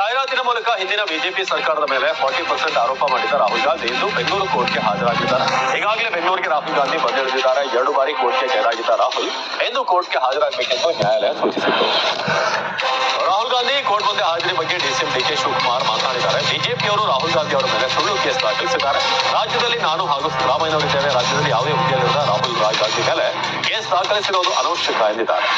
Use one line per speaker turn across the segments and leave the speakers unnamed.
ಜಾಹೀರಾತಿನ ಮೂಲಕ ಹಿಂದಿನ ಬಿಜೆಪಿ ಸರ್ಕಾರದ ಮೇಲೆ ಫಾರ್ಟಿ ಪರ್ಸೆಂಟ್ ಆರೋಪ ಮಾಡಿದ್ದ ರಾಹುಲ್ ಗಾಂಧಿ ಇಂದು ಬೆಂಗಳೂರು ಕೋರ್ಟ್ಗೆ ಹಾಜರಾಗಿದ್ದಾರೆ. ಈಗಾಗಲೇ ಬೆಂಗಳೂರಿಗೆ ರಾಹುಲ್ ಗಾಂಧಿ ಬಂದಿಳಿದಿದ್ದಾರೆ. ಎರಡು ಬಾರಿ ಕೋರ್ಟ್ಗೆ ಗೈರಾಗಿದ್ದ ರಾಹುಲ್ ಎಂದು ಕೋರ್ಟ್ಗೆ ಹಾಜರಾಗಬೇಕೆಂದು ನ್ಯಾಯಾಲಯ ಸೂಚಿಸಿತ್ತು. ರಾಹುಲ್ ಗಾಂಧಿ ಕೋರ್ಟ್ ಮುಂದೆ ಹಾಜರಿ ಬಗ್ಗೆ ಡಿಸಿಎಂ ಡಿಕೆ ಶಿವಕುಮಾರ್ ಮಾತನಾಡಿದ್ದಾರೆ. ಬಿಜೆಪಿಯವರು ರಾಹುಲ್ ಗಾಂಧಿ ಅವರ ಮೇಲೆ ಸುಳ್ಳು ಕೇಸ್ ದಾಖಲಿಸಿದ್ದಾರೆ. ರಾಜ್ಯದಲ್ಲಿ ನಾನು ಹಾಗೂ ಸಿದ್ದರಾಮಯ್ಯನವರಿದ್ದೇವೆ ರಾಜ್ಯದಲ್ಲಿ ಯಾವುದೇ ಹುದ್ದೆಯಲ್ಲಿರುವ ರಾಹುಲ್ ಗಾಂಧಿ ಮೇಲೆ ಕೇಸ್ ದಾಖಲಿಸಿರುವುದು ಅನವಶ್ಯಕ ಎಂದಿದ್ದಾರೆ.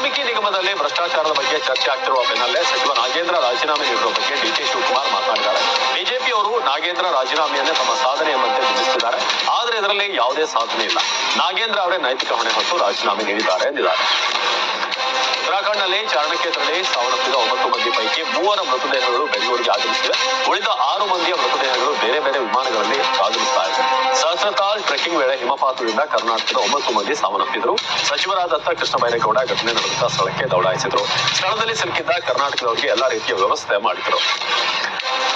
ವಾಲ್ಮೀಕಿ ನಿಗಮದಲ್ಲಿ ಭ್ರಷ್ಟಾಚಾರದ ಬಗ್ಗೆ ಚರ್ಚೆ ಆಗ್ತಿರುವ ಬೆನ್ನಲ್ಲೇ ಸಚಿವ ನಾಗೇಂದ್ರ ರಾಜೀನಾಮೆ ನೀಡಿರುವ ಬಗ್ಗೆ ಡಿಕೆ ಶಿವಕುಮಾರ್ ಮಾತನಾಡಿದ್ದಾರೆ. ಬಿಜೆಪಿಯವರು ನಾಗೇಂದ್ರ ರಾಜೀನಾಮೆಯನ್ನೇ ತಮ್ಮ ಸಾಧನೆ ಎಂಬಂತೆ ಬಿಂಬಿಸಿದ್ದಾರೆ ಆದರೆ ಇದರಲ್ಲಿ ಯಾವುದೇ ಸಾಧನೆ ಇಲ್ಲ. ನಾಗೇಂದ್ರ ಅವರೇ ನೈತಿಕ ಹೊಣೆ ಹೊತ್ತು ರಾಜೀನಾಮೆ ನೀಡಿದ್ದಾರೆ ಎಂದಿದ್ದಾರೆ. ಉತ್ತರಾಖಂಡ್ನಲ್ಲಿ ಚಾರಣಕ್ಕೆ ತೆರಳಿ ಸಾವನ್ನಪ್ಪಿದ ಒಂಬತ್ತು ಮಂದಿ ಪೈಕಿ ಮೂವರ ಮೃತದೇಹಗಳು ಬೆಂಗಳೂರಿಗೆ ಆಗಮಿಸಿವೆ. ಉಳಿದ ಟ್ರೆಕ್ಕಿಂಗ್ ಕರ್ನಾಟಕದ ಒಂಬತ್ತು ಮಂದಿ ಸಾವನ್ನಪ್ಪಿದ್ರು. ಸಚಿವರಾದಂತ ಕೃಷ್ಣ ಬೈರೇಗೌಡ ಘಟನೆ ನಡೆದ ಸ್ಥಳಕ್ಕೆ ದೌಡಾಯಿಸಿದ್ರು. ಸ್ಥಳದಲ್ಲಿ ಸಿಲುಕಿದ್ದ ಕರ್ನಾಟಕದವರಿಗೆ ಎಲ್ಲಾ ರೀತಿಯ ವ್ಯವಸ್ಥೆ ಮಾಡಿದ್ರು.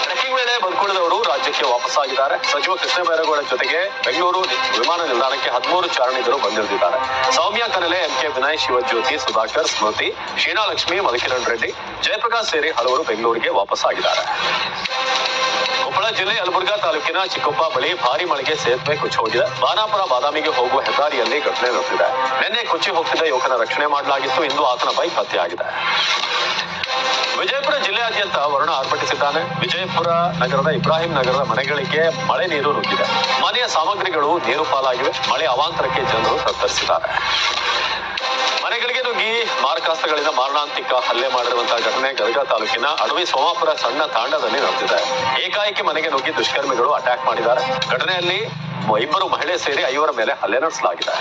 ಟ್ರೆಕ್ಕಿಂಗ್ ವೇಳೆ ಬದುಕುಳಿದವರು ರಾಜ್ಯಕ್ಕೆ ವಾಪಸ್ಸಾಗಿದ್ದಾರೆ ಸಚಿವ ಕೃಷ್ಣ ಬೈರೇಗೌಡ ಜೊತೆಗೆ ಬೆಂಗಳೂರು ವಿಮಾನ ನಿಲ್ದಾಣಕ್ಕೆ ಹದಿಮೂರು ಚಾರಣಿಗರು ಬಂದಿಳಿದಿದ್ದಾರೆ ಸೌಮ್ಯ ಕನಲೆ, ಎಂಕೆ ವಿನಯ್, ಶಿವಜ್ಯೋತಿ, ಸುಧಾಕರ್, ಸ್ಮೃತಿ, ಶೀನಾಲಕ್ಷ್ಮಿ, ಮಧುಕಿರಣ್ ರೆಡ್ಡಿ, ಜಯಪ್ರಕಾಶ್ ಸೇರಿ ಹಲವರು ಬೆಂಗಳೂರಿಗೆ ವಾಪಸ್ಸಾಗಿದ್ದಾರೆ ಕೊಪ್ಪಳ ಜಿಲ್ಲೆ ಯಲಬುರ್ಗಾ ತಾಲೂಕಿನ ಚಿಕ್ಕೊಪ್ಪ ಬಳಿ ಭಾರಿ ಮಳೆಗೆ ಸೇತುವೆ ಕೊಚ್ಚಿ ಹೋಗಿದೆ. ಬಾನಾಪುರ ಬಾದಾಮಿಗೆ ಹೋಗುವ ಹೆದ್ದಾರಿಯಲ್ಲಿ ಘಟನೆ ನಡೆದಿದೆ. ನಿನ್ನೆ ಕೊಚ್ಚಿ ಹೋಗ್ತಿದ್ದ ಯುವಕನ ರಕ್ಷಣೆ ಮಾಡಲಾಗಿತ್ತು. ಇಂದು ಆತನ ಬೈಕ್ ಪತ್ತೆಯಾಗಿದೆ. ವಿಜಯಪುರ ಜಿಲ್ಲೆಯಾದ್ಯಂತ ವರುಣ ಆರ್ಭಟಿಸಿದ್ದಾನೆ. ವಿಜಯಪುರ ನಗರದ ಇಬ್ರಾಹಿಂ ನಗರದ ಮನೆಗಳಿಗೆ ಮಳೆ ನೀರು ನುಗ್ಗಿದೆ ಮನೆಯ ಸಾಮಗ್ರಿಗಳು ನೀರು ಪಾಲಾಗಿವೆ. ಮಳೆ ಅವಾಂತರಕ್ಕೆ ಜನರು ತತ್ತರಿಸಿದ್ದಾರೆ. ಮನೆಗಳಿಗೆ ನುಗ್ಗಿ ಮಾರಕಾಸ್ತ್ರಗಳಿಂದ ಮಾರಣಾಂತಿಕ ಹಲ್ಲೆ ಮಾಡಿರುವಂತಹ ಘಟನೆ ಗದಗ ತಾಲೂಕಿನ ಅಡವಿ ಸೋಮಾಪುರ ಸಣ್ಣ ತಾಂಡದಲ್ಲಿ ನಡೆದಿದೆ. ಏಕಾಏಕಿ ಮನೆಗೆ ನುಗ್ಗಿ ದುಷ್ಕರ್ಮಿಗಳು ಅಟ್ಯಾಕ್ ಮಾಡಿದ್ದಾರೆ. ಘಟನೆಯಲ್ಲಿ ಇಬ್ಬರು ಮಹಿಳೆ ಸೇರಿ ಐವರ ಮೇಲೆ ಹಲ್ಲೆ ನಡೆಸಲಾಗಿದೆ.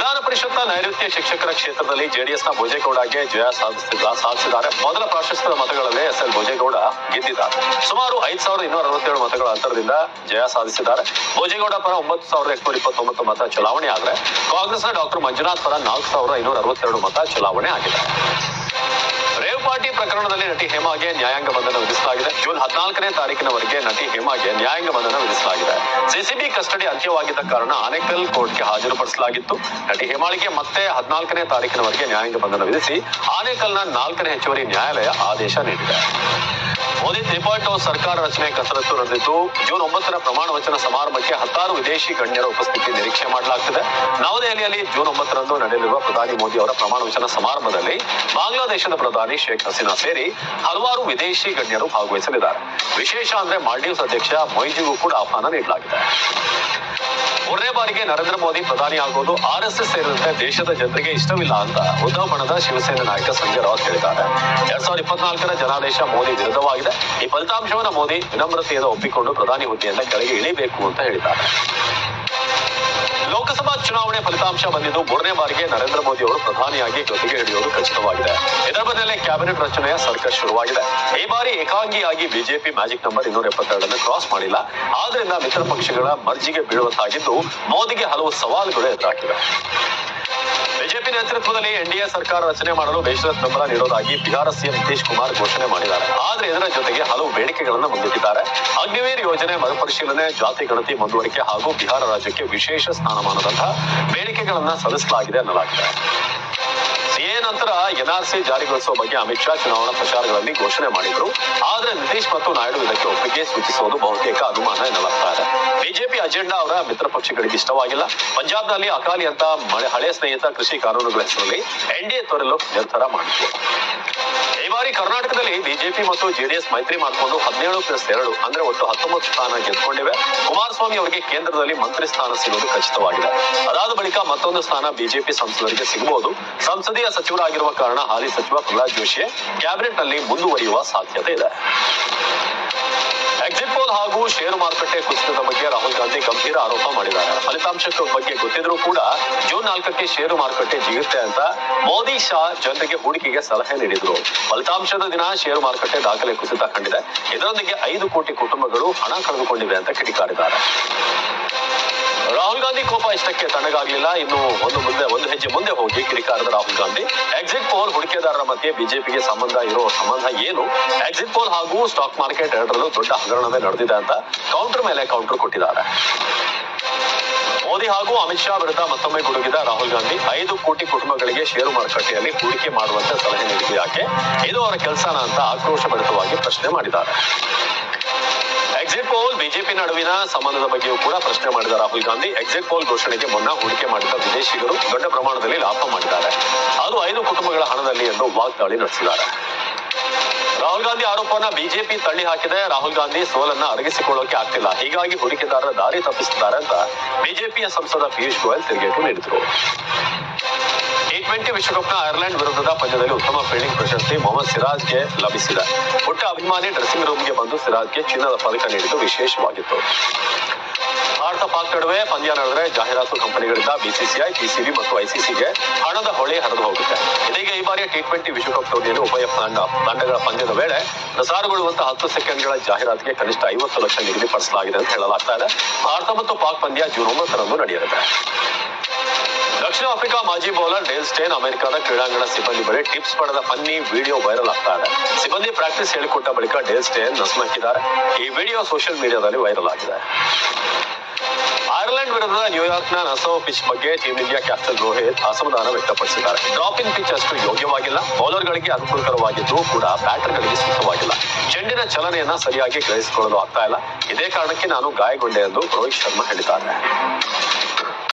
ವಿಧಾನ ಪರಿಷತ್ನ ನೈಋತ್ಯ ಶಿಕ್ಷಕರ ಕ್ಷೇತ್ರದಲ್ಲಿ ಜೆಡಿಎಸ್ನ ಭೋಜೇಗೌಡಗೆ ಜಯ ಸಾಧಿಸಿದ ಸಾಧಿಸಿದ್ದಾರೆ. ಮೊದಲ ಪ್ರಾಶಸ್ತ ಮತಗಳಲ್ಲಿ ಎಸ್ ಎಲ್ ಭೋಜೇಗೌಡ ಗೆದ್ದಿದ್ದಾರೆ. ಸುಮಾರು ಐದು ಸಾವಿರದ ಇನ್ನೂರ ಅರವತ್ತೇಳು ಮತಗಳ ಅಂತರದಿಂದ ಜಯ ಸಾಧಿಸಿದ್ದಾರೆ. ಭೋಜೇಗೌಡ ಪರ ಒಂಬತ್ತು ಸಾವಿರದ ಎಂಟುನೂರ ಇಪ್ಪತ್ತೊಂಬತ್ತು ಮತ ಚಲಾವಣೆ ಆದರೆ ಕಾಂಗ್ರೆಸ್ನ ಡಾಕ್ಟರ್ ಮಂಜುನಾಥ್ ಪರ ನಾಲ್ಕು ಸಾವಿರದ ಐನೂರ ಅರವತ್ತೆರಡು ಮತ ಚಲಾವಣೆ ಆಗಿದೆ. ರೇವ್ ಪ್ರಕರಣದಲ್ಲಿ ನಟಿ ಹೇಮಾಗೆ ನ್ಯಾಯಾಂಗ ಬಂಧನ ವಿಧಿಸಲಾಗಿದೆ. ಜೂನ್ ಹದಿನಾಲ್ಕನೇ ತಾರೀಕಿನವರೆಗೆ ನಟಿ ಹೇಮಾಗೆ ನ್ಯಾಯಾಂಗ ಬಂಧನ ವಿಧಿಸಲಾಗಿದೆ. ಸಿಸಿಬಿ ಕಸ್ಟಡಿ ಅಂತ್ಯವಾಗಿದ್ದ ಕಾರಣ ಆನೇಕಲ್ ಕೋರ್ಟ್ಗೆ ಹಾಜರುಪಡಿಸಲಾಗಿತ್ತು. ನಟಿ ಹೇಮಾಳಿಗೆ ಮತ್ತೆ ಹದಿನಾಲ್ಕನೇ ತಾರೀಕಿನವರೆಗೆ ನ್ಯಾಯಾಂಗ ಬಂಧನ ವಿಧಿಸಿ ಆನೇಕಲ್ನ ನಾಲ್ಕನೇ ಹೆಚ್ಚುವರಿ ನ್ಯಾಯಾಲಯ ಆದೇಶ ನೀಡಿದೆ. ಮೋದಿ ತ್ರಿಪಾಠೋ ಸರ್ಕಾರ ರಚನೆ ಕಸರತ್ತು ನಡೆದಿದ್ದು, ಜೂನ್ ಒಂಬತ್ತರ ಪ್ರಮಾಣ ವಚನ ಸಮಾರಂಭಕ್ಕೆ ಹತ್ತಾರು ವಿದೇಶಿ ಗಣ್ಯರ ಉಪಸ್ಥಿತಿ ನಿರೀಕ್ಷೆ ಮಾಡಲಾಗ್ತಿದೆ. ನವದೆಹಲಿಯಲ್ಲಿ ಜೂನ್ ಒಂಬತ್ತರಂದು ನಡೆಯಲಿರುವ ಪ್ರಧಾನಿ ಮೋದಿ ಅವರ ಪ್ರಮಾಣ ವಚನ ಸಮಾರಂಭದಲ್ಲಿ ಬಾಂಗ್ಲಾದೇಶದ ಪ್ರಧಾನಿ ಶೇಖ್ ಹಸೀನಾ ಸೇರಿ ಹಲವಾರು ವಿದೇಶಿ ಗಣ್ಯರು ಭಾಗವಹಿಸಲಿದ್ದಾರೆ. ವಿಶೇಷ ಅಂದ್ರೆ ಮಾಲ್ಡೀವ್ಸ್ ಅಧ್ಯಕ್ಷ ಮೊಯ್ಜಿಗೂ ಕೂಡ ಆಹ್ವಾನ ನೀಡಲಾಗಿದೆ. ಮೂರನೇ ಬಾರಿಗೆ ನರೇಂದ್ರ ಮೋದಿ ಪ್ರಧಾನಿ ಆಗೋದು ಆರ್ಎಸ್ಎಸ್ ಎಸ್ ಎಸ್ ಸೇರಿದಂತೆ ದೇಶದ ಜನರಿಗೆ ಇಷ್ಟವಿಲ್ಲ ಅಂತ ಉದ್ಧವ್ ಬಣದ ಶಿವಸೇನೆ ನಾಯಕ ಸಂಜಯ್ ರಾವತ್ ಹೇಳಿದ್ದಾರೆ. ಸಾವಿರದ ಇಪ್ಪತ್ನಾಲ್ಕರ ಜನಾದೇಶ ಮೋದಿ ವಿರುದ್ಧವಾಗಿದೆ. ಈ ಫಲಿತಾಂಶವನ್ನು ಮೋದಿ ವಿನಮ್ರತೆಯನ್ನು ಒಪ್ಪಿಕೊಂಡು ಪ್ರಧಾನಿ ಹುದ್ದೆಯಿಂದ ಕೆಳಗೆ ಇಳಿಬೇಕು ಅಂತ ಹೇಳಿದ್ದಾರೆ. ಲೋಕಸಭಾ ಚುನಾವಣೆ ಫಲಿತಾಂಶ ಬಂದಿದ್ದು ಮೂರನೇ ಬಾರಿಗೆ ನರೇಂದ್ರ ಮೋದಿ ಅವರು ಪ್ರಧಾನಿಯಾಗಿ ಗದ್ದುಗೆ ಹಿಡಿಯುವುದು ಖಚಿತವಾಗಿದೆ. ಇದರ ಬೆನ್ನಲ್ಲೇ ಕ್ಯಾಬಿನೆಟ್ ರಚನೆಯ ಸರ್ಕಸ್ ಶುರುವಾಗಿದೆ. ಈ ಬಾರಿ ಏಕಾಂಗಿಯಾಗಿ ಬಿಜೆಪಿ ಮ್ಯಾಜಿಕ್ ನಂಬರ್ ಇನ್ನೂರ ಎಪ್ಪತ್ತೆರಡನ್ನು ಕ್ರಾಸ್ ಮಾಡಿಲ್ಲ. ಆದ್ರಿಂದ ಮಿತ್ರ ಪಕ್ಷಗಳ ಮರ್ಜಿಗೆ ಬೀಳುವಂತಾಗಿದ್ದು ಮೋದಿಗೆ ಹಲವು ಸವಾಲುಗಳು ಎದುರಾಗಿವೆ ಬಿಜೆಪಿ ನೇತೃತ್ವದಲ್ಲಿ ಎನ್ಡಿಎ ಸರ್ಕಾರ ರಚನೆ ಮಾಡಲು ಬೇಷರತ್ ಬೆಂಬಲ ನೀಡೋದಾಗಿ ಬಿಹಾರ ಸಿಎಂ ನಿತೀಶ್ ಕುಮಾರ್ ಘೋಷಣೆ ಮಾಡಿದ್ದಾರೆ. ಆದರೆ ಇದರ ಜೊತೆಗೆ ಹಲವು ಬೇಡಿಕೆಗಳನ್ನು ಮುಂದಿಟ್ಟಿದ್ದಾರೆ. ಅಗ್ನಿವೀರ್ ಯೋಜನೆ ಮರುಪರಿಶೀಲನೆ, ಜಾತಿ ಗಣತಿ ಮುಂದುವರಿಕೆ ಹಾಗೂ ಬಿಹಾರ ರಾಜ್ಯಕ್ಕೆ ವಿಶೇಷ ಸ್ಥಾನಮಾನದಂತಹ ಬೇಡಿಕೆಗಳನ್ನ ಸಲ್ಲಿಸಲಾಗಿದೆ ಎನ್ನಲಾಗಿದೆ ನಂತರ ಎನ್ಆರ್ಸಿ ಜಾರಿಗೊಳಿಸುವ ಬಗ್ಗೆ ಅಮಿತ್ ಶಾ ಚುನಾವಣಾ ಪ್ರಚಾರಗಳಲ್ಲಿ ಘೋಷಣೆ ಮಾಡಿದ್ರು. ಆದ್ರೆ ನಿತೀಶ್ ಮತ್ತು ನಾಯ್ಡು ಇದಕ್ಕೆ ಒಪ್ಪಿಗೆ ಸೂಚಿಸುವುದು ಬಹುತೇಕ ಅನುಮಾನ ಎನ್ನಲಾಗ್ತಾ ಬಿಜೆಪಿ ಅಜೆಂಡಾ ಅವರ ಮಿತ್ರ ಪಕ್ಷಗಳಿಗೆ ಇಷ್ಟವಾಗಿಲ್ಲ. ಪಂಜಾಬ್ನಲ್ಲಿ ಅಕಾಲಿ ಅಂತ ಹಳೆ ಸ್ನೇಹಿತ ಕೃಷಿ ಕಾನೂನುಗಳ ಹೆಸರಲ್ಲಿ ಎನ್ಡಿಎ ತೊರೆಯಲು ನಿರ್ಧಾರ ಮಾಡಿತು ಈ ಕರ್ನಾಟಕದಲ್ಲಿ ಬಿಜೆಪಿ ಮತ್ತು ಜೆಡಿಎಸ್ ಮೈತ್ರಿ ಮಾಡಿಕೊಂಡು ಹದಿನೇಳು ಪ್ಲಸ್ ಎರಡು, ಅಂದ್ರೆ ಒಟ್ಟು ಹತ್ತೊಂಬತ್ತು ಸ್ಥಾನ ಗೆದ್ದುಕೊಂಡಿವೆ ಕುಮಾರಸ್ವಾಮಿ ಅವರಿಗೆ ಕೇಂದ್ರದಲ್ಲಿ ಮಂತ್ರಿ ಸ್ಥಾನ ಸಿಗುವುದು ಖಚಿತವಾಗಿದೆ. ಅದಾದ ಬಳಿಕ ಮತ್ತೊಂದು ಸ್ಥಾನ ಬಿಜೆಪಿ ಸಂಸದರಿಗೆ ಸಿಗಬಹುದು ಸಂಸದೀಯ ಸಚಿವರಾಗಿರುವ ಕಾರಣ ಹಾಲಿ ಸಚಿವ ಪ್ರಹ್ಲಾದ್ ಜೋಶಿ ಕ್ಯಾಬಿನೆಟ್ನಲ್ಲಿ ಮುಂದುವರಿಯುವ ಸಾಧ್ಯತೆ ಇದೆ. ಎಕ್ಸಿಟ್ ಪೋಲ್ ಹಾಗೂ ಷೇರು ಮಾರುಕಟ್ಟೆ ಕುಸಿತದ ಬಗ್ಗೆ ರಾಹುಲ್ ಗಾಂಧಿ ಗಂಭೀರ ಆರೋಪ ಮಾಡಿದ್ದಾರೆ. ಫಲಿತಾಂಶದ ಬಗ್ಗೆ ಗೊತ್ತಿದ್ರೂ ಕೂಡ ಜೂನ್ ನಾಲ್ಕಕ್ಕೆ ಷೇರು ಮಾರುಕಟ್ಟೆ ಜಿಗುತ್ತೆ ಅಂತ ಮೋದಿ ಶಾ ಜನರಿಗೆ ಹೂಡಿಕೆಗೆ ಸಲಹೆ ನೀಡಿದ್ರು. ಫಲಿತಾಂಶದ ದಿನ ಷೇರು ಮಾರುಕಟ್ಟೆ ದಾಖಲೆ ಕುಸಿತ ಕಂಡಿದೆ. ಇದರೊಂದಿಗೆ ಐದು ಕೋಟಿ ಕುಟುಂಬಗಳು ಹಣ ಕಳೆದುಕೊಂಡಿವೆ ಅಂತ ಕಿಡಿಕಾರಿದ್ದಾರೆ. ಇಷ್ಟಕ್ಕೆ ತಣ್ಣಗಾಗ್ಲಿಲ್ಲ ಇನ್ನು ಒಂದು ಮುಂದೆ, ಒಂದು ಹೆಜ್ಜೆ ಮುಂದೆ ಹೋಗಿ ಕಿರಿಕಾರದ ರಾಹುಲ್ ಗಾಂಧಿ. ಎಕ್ಸಿಟ್ ಪೋಲ್ ಹೂಡಿಕೆದಾರರ ಮಧ್ಯೆ ಬಿಜೆಪಿಗೆ ಸಂಬಂಧ ಇರೋ ಸಂಬಂಧ ಏನು? ಎಕ್ಸಿಟ್ ಪೋಲ್ ಹಾಗೂ ಸ್ಟಾಕ್ ಮಾರ್ಕೆಟ್ ಎರಡರಲ್ಲೂ ದೊಡ್ಡ ಹಗರಣವೇ ನಡೆದಿದೆ ಅಂತ ಕೌಂಟರ್ ಮೇಲೆ ಕೌಂಟರ್ ಕೊಟ್ಟಿದ್ದಾರೆ. ಮೋದಿ ಹಾಗೂ ಅಮಿತ್ ಶಾ ವಿರುದ್ಧ ಮತ್ತೊಮ್ಮೆ ಗುಡುಗಿದ ರಾಹುಲ್ ಗಾಂಧಿ ಐದು ಕೋಟಿ ಕುಟುಂಬಗಳಿಗೆ ಷೇರು ಮಾರುಕಟ್ಟೆಯಲ್ಲಿ ಹೂಡಿಕೆ ಮಾಡುವಂತೆ ಸಲಹೆ ನೀಡಿದ್ದು ಯಾಕೆ? ಇದು ಅವರ ಕೆಲಸನ ಅಂತ ಆಕ್ರೋಶಭರಿತವಾಗಿ ಪ್ರಶ್ನೆ ಮಾಡಿದ್ದಾರೆ. ಎಕ್ಸಿಟ್ ಪೋಲ್ ಬಿಜೆಪಿ ನಡುವಿನ ಸಂಬಂಧದ ಬಗ್ಗೆಯೂ ಕೂಡ ಪ್ರಶ್ನೆ ಮಾಡಿದ ರಾಹುಲ್ ಗಾಂಧಿ ಎಕ್ಸಿಟ್ ಪೋಲ್ ಘೋಷಣೆಗೆ ಮುನ್ನ ಹೂಡಿಕೆ ಮಾಡಿದ ವಿದೇಶಿಗರು ದೊಡ್ಡ ಪ್ರಮಾಣದಲ್ಲಿ ಲಾಭ ಮಾಡಿದ್ದಾರೆ. ಅದು ಐದು ಕುಟುಂಬಗಳ ಹಣದಲ್ಲಿ ಎಂದು ವಾಗ್ದಾಳಿ ನಡೆಸಿದ್ದಾರೆ. ರಾಹುಲ್ ಗಾಂಧಿ ಆರೋಪವನ್ನ ಬಿಜೆಪಿ ತಳ್ಳಿ ಹಾಕಿದೆ. ರಾಹುಲ್ ಗಾಂಧಿ ಸೋಲನ್ನ ಅರಗಿಸಿಕೊಳ್ಳೋಕೆ ಆಗ್ತಿಲ್ಲ. ಹೀಗಾಗಿ ಹೂಡಿಕೆದಾರರ ದಾರಿ ತಪ್ಪಿಸಿದ್ದಾರೆ ಅಂತ ಬಿಜೆಪಿಯ ಸಂಸದ ಪಿಯೂಷ್ ಗೋಯಲ್ ತಿರುಗೇಟು ನೀಡಿದರು. ಟ್ವೆಂಟಿ ವಿಶ್ವಕಪ್ನ ಐರ್ಲೆಂಡ್ ವಿರುದ್ಧದ ಪಂದ್ಯದಲ್ಲಿ ಉತ್ತಮ ಫೀಲ್ಡಿಂಗ್ ಪ್ರಶಸ್ತಿ ಮೊಹಮ್ಮದ್ ಸಿರಾಜ್ಗೆ ಲಭಿಸಿದೆ. ಒಟ್ಟ ಅಭಿಮಾನಿ ಡ್ರೆಸ್ಸಿಂಗ್ ರೂಮ್ಗೆ ಬಂದು ಸಿರಾಜ್ಗೆ ಚಿನ್ನದ ಪದಕ ನೀಡಿದ್ದು ವಿಶೇಷವಾಗಿತ್ತು. ಭಾರತ ಪಾಕ್ ನಡುವೆ ಪಂದ್ಯ ನಡೆದರೆ ಜಾಹೀರಾತು ಕಂಪನಿಗಳಿಂದ ಬಿಸಿಸಿಐ ಪಿಸಿಬಿ ಮತ್ತು ಐಸಿಸಿಗೆ ಹಣದ ಹೊಳೆ ಹರಿದು ಹೋಗುತ್ತೆ. ಇದೀಗ ಈ ಬಾರಿಯ ಟಿ ಟ್ವೆಂಟಿ ವಿಶ್ವಕಪ್ ಟೂರ್ನಿಯಲ್ಲಿ ಉಭಯ ತಂಡ ತಂಡಗಳ ಪಂದ್ಯದ ವೇಳೆ ಪ್ರಸಾರಗೊಳ್ಳುವಂತಹ ಹತ್ತು ಸೆಕೆಂಡ್ಗಳ ಜಾಹೀರಾತಿಗೆ ಕನಿಷ್ಠ ಐವತ್ತು ಲಕ್ಷ ನಿಗದಿಪಡಿಸಲಾಗಿದೆ ಅಂತ ಹೇಳಲಾಗ್ತಾ ಇದೆ. ಭಾರತ ಮತ್ತು ಪಾಕ್ ಪಂದ್ಯ ಜೂನ್ ಒಂಬತ್ತರಂದು ನಡೆಯಲಿದೆ. ದಕ್ಷಿಣ ಆಫ್ರಿಕಾ ಮಾಜಿ ಬೌಲರ್ ಡೇಲ್ ಸ್ಟೇನ್ ಅಮೆರಿಕದ ಕ್ರೀಡಾಂಗಣ ಸಿಬ್ಬಂದಿ ಬಳಿ ಟಿಪ್ಸ್ ಪಡೆದ ಫನ್ನಿ ವಿಡಿಯೋ ವೈರಲ್ ಆಗ್ತಾ ಇದೆ. ಸಿಬ್ಬಂದಿ ಪ್ರಾಕ್ಟೀಸ್ ಹೇಳಿಕೊಟ್ಟ ಬಳಿಕ ಡೇಲ್ ಸ್ಟೇನ್ ನಸ್ಮಕ್ಕಿದ್ದಾರೆ. ಈ ವಿಡಿಯೋ ಸೋಷಿಯಲ್ ಮೀಡಿಯಾದಲ್ಲಿ ವೈರಲ್ ಆಗಿದೆ. ಐರ್ಲೆಂಡ್ ವಿರುದ್ಧ ನ್ಯೂಯಾರ್ಕ್ನ ನಸೋ ಪಿಚ್ ಬಗ್ಗೆ ಟೀಂ ಇಂಡಿಯಾ ಕ್ಯಾಪ್ಟನ್ ರೋಹಿತ್ ಅಸಮಾಧಾನ ವ್ಯಕ್ತಪಡಿಸಿದ್ದಾರೆ. ಡ್ರಾಪ್ ಪಿಚ್ ಅಷ್ಟು ಯೋಗ್ಯವಾಗಿಲ್ಲ. ಬೌಲರ್ಗಳಿಗೆ ಅನುಕೂಲಕರವಾಗಿದ್ದು ಕೂಡ ಬ್ಯಾಟರ್ಗಳಿಗೆ ಸೂಕ್ತವಾಗಿಲ್ಲ. ಚೆಂಡಿನ ಚಲನೆಯನ್ನ ಸರಿಯಾಗಿ ಗ್ರಹಿಸಿಕೊಳ್ಳಲು ಆಗ್ತಾ ಇಲ್ಲ. ಇದೇ ಕಾರಣಕ್ಕೆ ನಾನು ಗಾಯಗೊಂಡೆ ಎಂದು ರೋಹಿತ್ ಶರ್ಮಾ ಹೇಳಿದ್ದಾರೆ.